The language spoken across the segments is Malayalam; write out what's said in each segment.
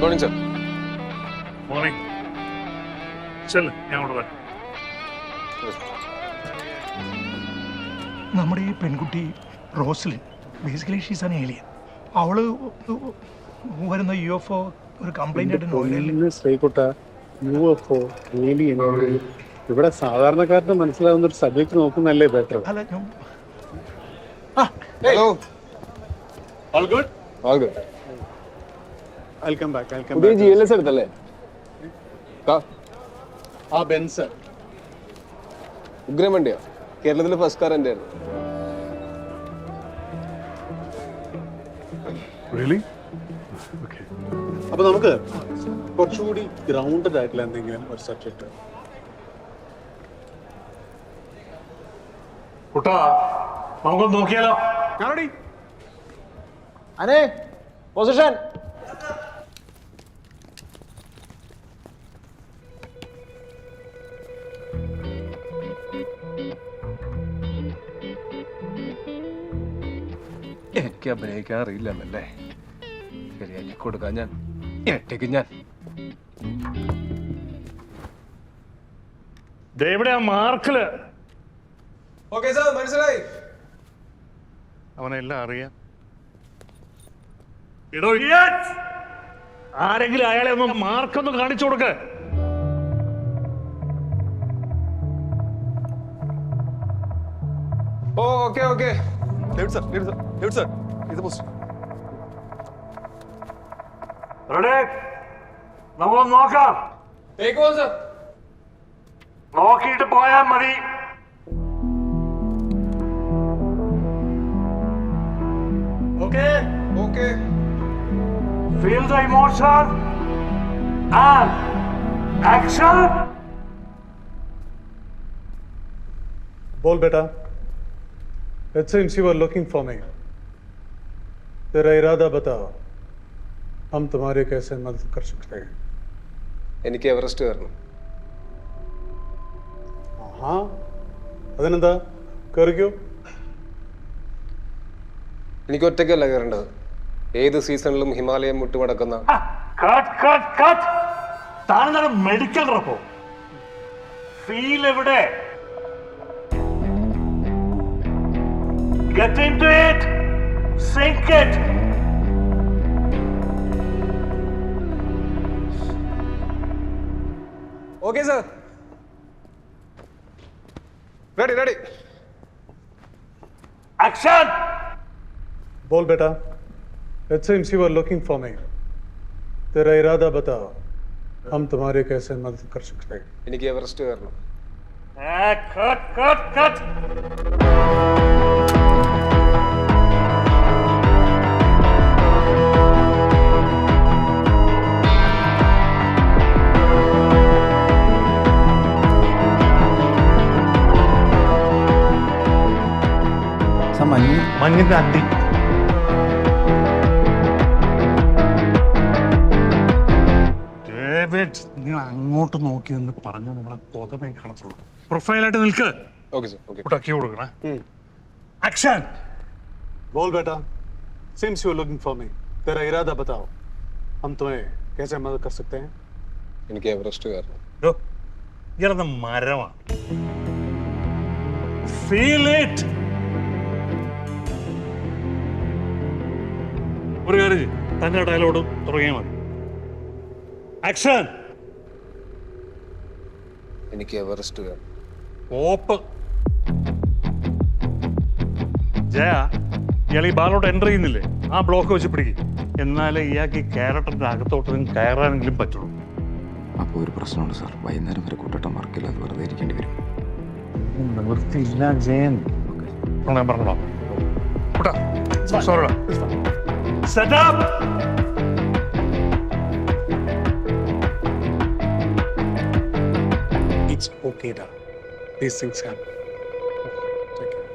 Morning sir. മോർണിംഗ്. ചെല്ല് ഞാൻ അവിടെ വരാം. നമ്മുടെ ഈ പെൺകുട്ടി Roslin basically she's an alien അവൾ വരുന്ന യു എഫ് ഒ ഒരു കംപ്ലൈന്റ് ആയിട്ട് ശ്രീകുട്ട യു എഫ് ഒ ഏലിയൻ ഇവിടെ സാധാരണക്കാരന് മനസ്സിലാവുന്ന ഒരു സബ്ജക്ട് നോക്കുന്നല്ലേ ബെറ്റർ അല്ല ഞാൻ hello all good all good welcome back welcome പുതിയ ജി എൽ എസ് എടുത്തല്ലേ? ആ ബെൻസ് ഉഗ്രം വണ്ടിയാ കേരളത്തിലെ ഫസ്റ്റ് കാർ എന്റെ ആയിരുന്നു റിയലി ഓക്കെ അപ്പൊ നമുക്ക് കുറച്ചുകൂടി ഗ്രൗണ്ടഡ് ആയിട്ടുള്ള എന്തെങ്കിലും ഒരു സബ്ജക്ട് കുട്ടാ നമുക്കൊന്ന് നോക്കിയാലോ? അനേ പൊസിഷൻ എനിക്ക് അഭിനയിക്കാൻ അറിയില്ലെന്നല്ലേ? ശരിയാക്കി കൊടുക്കാൻ ഞാൻ. എട്ടിക്ക് ഞാൻ. ഇവിടെ ആ മാർക്കിൽ. ഓക്കെ സാർ മനസ്സിലായി. അവനെല്ലാം അറിയാം. ഇടോ! ആരെങ്കിലും അയാളെ ഒന്ന് മാർക്കൊന്ന് കാണിച്ചു കൊടുക്ക്. ഓ ഓക്കെ ഓക്കെ സർ സർ നോക്കാം ഇത് നമുക്ക് നോക്കാം. നോക്കിയിട്ട് പോയാൽ മതി. Okay okay feel the emotion and action. Bol beta. It seems you were looking for me. तेरा इरादा बताओ हम तुम्हारी कैसे मदद कर सकते हैं എനിക്ക് എവറസ്റ്റ് കയറണം हाँ അതിനെന്താ കയറിക്കോ എനിക്ക് ഒറ്റയ്ക്കല്ല കയറേണ്ടത് ഏത് സീസണിലും ഹിമാലയം മുട്ടുമടക്കുന്ന കട്ട് കട്ട് കട്ട് താനെന്താണ് മെഡിക്കൽ റപ്പോ ഫീൽ എവിടെ get in to it sync it okay sir ready ready action बोल बेटा it seems you are looking for me तेरा इरादा बताओ हम तुम्हारी कैसे मदद कर सकते हैं എനിക്ക് എവറസ്റ്റ് കയറണം കട്ട് കട്ട് കട്ട് മഞ്ഞിന്റെ അണ്ടി ഡേവിഡ് നിങ്ങൾ അങ്ങോട്ട് നോക്കി എന്ന് പറഞ്ഞു നമ്മളെ കൊതമേ കാണത്തുള്ളൂ പ്രൊഫൈലായിട്ട് നിൽക്ക് ഓക്കെ സർ ഓക്കെ കുട്ടാക്കി കൊടുക്കണേ ആക്ഷൻ बोल बेटा seems you are looking for me तेरा इरादा बताओ हम तुम्हें कैसे मदद कर सकते हैं എനിക്ക് എവറസ്റ്റ് കയറണം ഇയാളെന്ന മരമാണ് ഫീൽ ഇറ്റ് ഒരു കാര്യം ഡയലോഡും തന്നെ ഡയലോഗും തുടങ്ങിയാൽ മതി. ആക്ഷൻ എനിക്ക് എവറസ്റ്റ് ഓപ്പ്. ജയ ഇയാൾ ഈ ബാലോട്ട് എന്റർ ചെയ്യുന്നില്ലേ? ആ ബ്ലോക്ക് വെച്ച് പിടിക്കും. എന്നാലേ ഇയാൾക്ക് ഈ ക്യാരക്ടറിന്റെ അകത്തോട്ട് കയറാനെങ്കിലും പറ്റുള്ളൂ. അപ്പോൾ ഒരു പ്രശ്നമുണ്ട് സാർ. വൈകുന്നേരം വരെ കൂട്ടട്ടം വർക്കില്ല അത് വെറുതെ ഇരിക്കേണ്ടി വരും. നിവൃത്തിയില്ല ജയൻ. പറഞ്ഞോ കൂട്ടാ സോറിടാ okay, da. These things happen. Take care.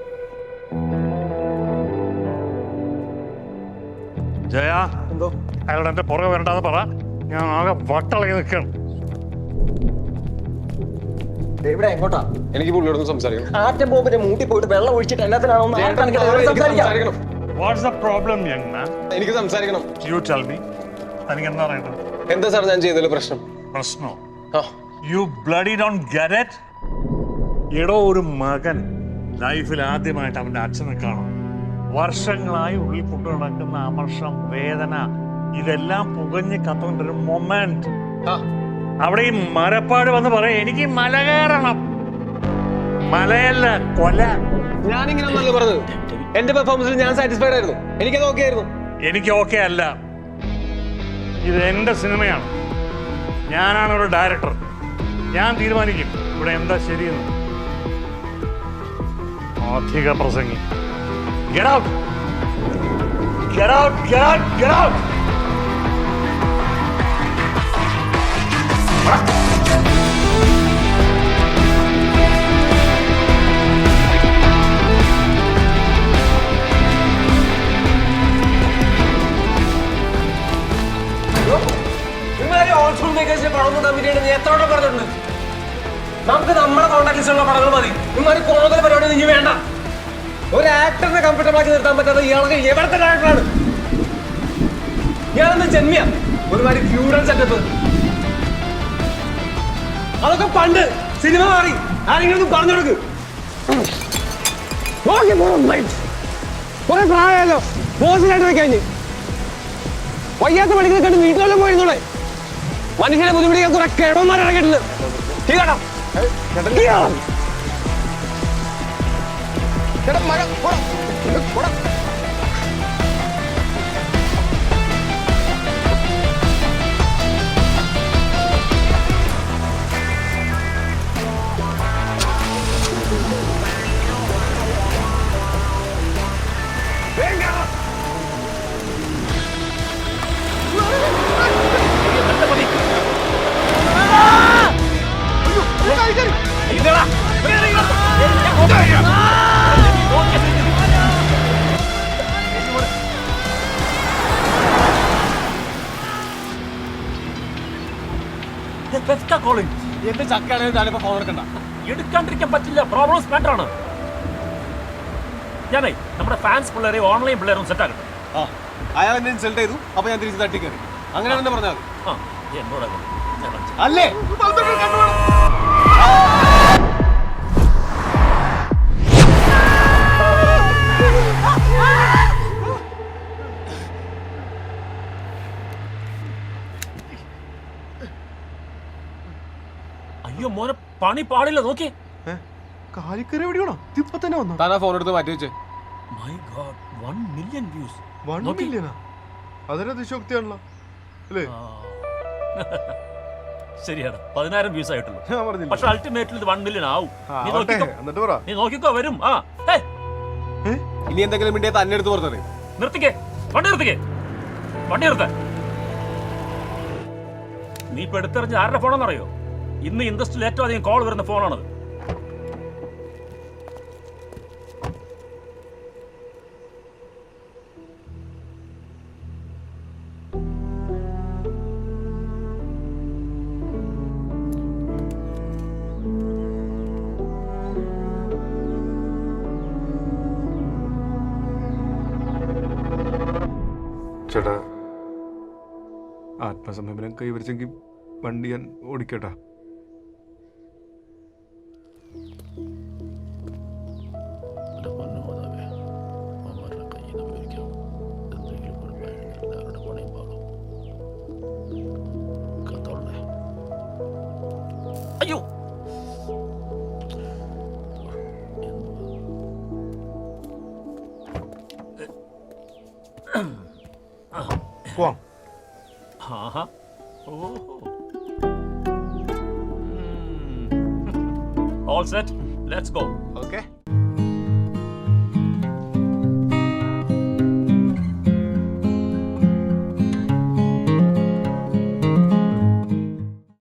Jaya എന്തോ? അയാളുടെ എന്റെ പുറകെ വരണ്ടെന്ന് പറ. ഞാൻ ആകെ വട്ടളകി നിൽക്കണം ഇവിടെ എങ്ങോട്ടാ? എനിക്ക് പുള്ളിയോടൊന്നും സംസാരിക്കണം. ആറ്റം ബോംബിന്റെ മൂട്ടി പോയിട്ട് വെള്ളം ഒഴിച്ചിട്ട് എല്ലാത്തിനാണോ സംസാരിക്കണം. What's the problem young man എനിക്ക് സംസാരിക്കണം. യു ടെൽ മീ തനിക്ക് എന്താ അറിയേണ്ടത് എന്താ സാർ ഞാൻ ചെയ്തതിൽ പ്രശ്നം? പ്രശ്നോ? You bloody don't get it എടോ ഒരു മകൻ ലൈഫിൽ ആദ്യമായിട്ട് അവന്റെ അച്ഛനെ കാണും. വർഷങ്ങളായി ഉള്ളിൽ കൊണ്ടു നടക്കുന്ന അമർഷം വേദന ഇതെല്ലാം പുകഞ്ഞ് കത്തുകൊണ്ടൊരു മൊമെന്റ് അവിടെ ഈ മരപ്പാട് വന്ന് പറയാം എനിക്ക് മല കയറണം. മലയല്ല കൊല. ഞാനിങ്ങനെ പറഞ്ഞത്. എന്റെ പെർഫോമൻസിൽ ഞാൻ സാറ്റിസ്ഫൈഡ് ആയിരുന്നു എനിക്കത് ഓക്കെ ആയിരുന്നു എനിക്ക് ഓക്കെ അല്ല ഇത് എന്റെ സിനിമയാണ് ഞാനാണ് ഒരു ഡയറക്ടർ ഞാൻ തീരുമാനിക്കും ഇവിടെ എന്താ ശരിയെന്ന് അധിക പ്രസംഗി Get out! Get out! Get out! Get out! എത്ര പറഞ്ഞിട്ടുണ്ട്? നമുക്ക് നമ്മുടെ കോൺടാക്ട് ലിസ്റ്റിലുള്ള പടങ്ങൾ മതി. നിങ്ങൾ കൂടുതൽ പരിപാടി ഇനി വേണ്ട. ഒരു ആക്ടറിനെ കംഫർട്ടബിൾ നിർത്താൻ പറ്റാത്ത ഇയാളൊക്കെ എവിടത്തെ ഡയറക്ടറാണ് ഇയാളെന്ന് ജന്മിയ? ഒരുമാതിരി ഫ്യൂഡൽ സെറ്റപ്പ് അതൊക്കെ പണ്ട് സിനിമ മാറി. ആരെങ്കിലും പറഞ്ഞു കൊടുക്ക്. വയ്യാത്ത പണികൾ കണ്ട് വീട്ടിലെല്ലാം പോയിരുന്നോളെ. മനുഷ്യനെ ബുദ്ധിമുട്ടിക്കാൻ കുറെ കിഴവന്മാർ ഇറങ്ങിയിട്ടുണ്ട് തീ കേട്ടോ തീ കാണാം. ചേട്ടാ, മഴ, പോടാ. എന്ത് ചക്കാണ് ഞാനിപ്പോ ഫോൺ എടുക്കണ്ട. എടുക്കാണ്ടിരിക്കാൻ പറ്റില്ല. പ്രോബ്ലംസ് മാറ്റർ ആണ്. ഞാനേ നമ്മുടെ ഫാൻസ് പിള്ളേരെ ഓൺലൈൻ പിള്ളേരും സെറ്റ് ആക്കട്ടെ. ആ അയാൾ എന്നെ ഇൻസൾട്ട് ചെയ്തു. അപ്പൊ ഞാൻ തിരിച്ച് തട്ടിക്കറി അങ്ങനെ തന്നെ പറഞ്ഞാൽ മതി. ആ എന്നോടാ അല്ലേ? പണി പാടില്ല നോക്കി. കാലിക്കറി എവിടെയാണോ? ഇപ്പൊ തന്നെ വന്നു? താനാ ഫോൺ എടുത്ത് മാറ്റി വെച്ചേ. My god one million views one നോക്കി. മില്യനാ അതൊരു അതിശോക്തിയാണല്ലോ അല്ലേ? ശരിയാണ് പതിനായിരം വ്യൂസ് ആയിട്ടുള്ളൂ. ഞാൻ പറഞ്ഞില്ല? പക്ഷെ അൾട്ടിമേറ്റ്ലി ഇത് വൺ മില്യൺ ആവും. നീ നോക്കിക്കോ. വരും. ആ ഇനി എന്തെങ്കിലും മിണ്ടിയെ തന്നെ എടുത്ത് പുറത്തറി നിർത്തിക്കേ. വണ്ടി നിർത്തിക്കേ. വണ്ടി നിർത്ത. നീ ഇപ്പൊ എടുത്തെറിഞ്ഞ ആരുടെ ഫോണെന്നറിയോ ഇന്ന് ഇൻഡസ്ട്രിയിൽ ഏറ്റവും അധികം കോൾ വരുന്ന ഫോണാണത്. ചേട്ടാ. ആത്മസംയമനം കൈവരിച്ചെങ്കിൽ വണ്ടി ഞാൻ ഓടിക്കട്ടാ. ayo. Buang. Ha ha. Oh. All set. Let's go. Okay.